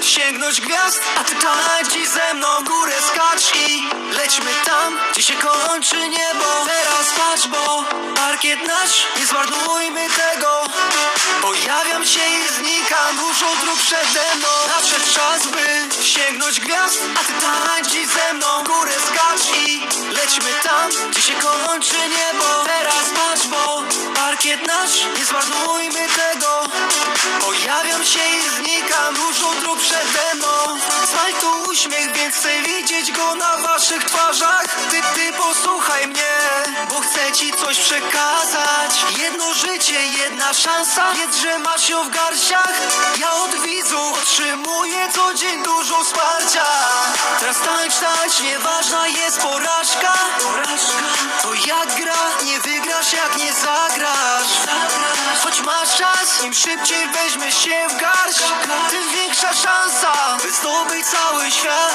sięgnąć gwiazd A ty tańczysz ze mną górę skacz i lećmy tam Gdzie się kończy niebo. Teraz patrz, bo parkiet nasz Nie zmarnujmy tego. Pojawiam się i znikam Dużo dróg przede mną. Nadszedł czas, by sięgnąć gwiazd A ty tańczysz ze mną górę skacz i lećmy tam Gdzie się kończy niebo. Teraz patrz, bo parkiet nasz Nie zmarnujmy tego Pojawiam się i znikam Dużo dróg przede mną. Tu uśmiech, więc chcę widzieć go na waszych twarzach. Ty, ty posłuchaj mnie Bo chcę ci coś przekazać. Jedno życie, jedna szansa Wiedz, że masz ją w garściach. Ja od widzu otrzymuję co dzień dużo wsparcia. Teraz tańcz, tańcz, nieważna jest porażka. To jak gra, nie wygrasz jak nie zagrasz czas, im szybciej weźmie się w garść Tym większa szansa, by zdobyć cały świat.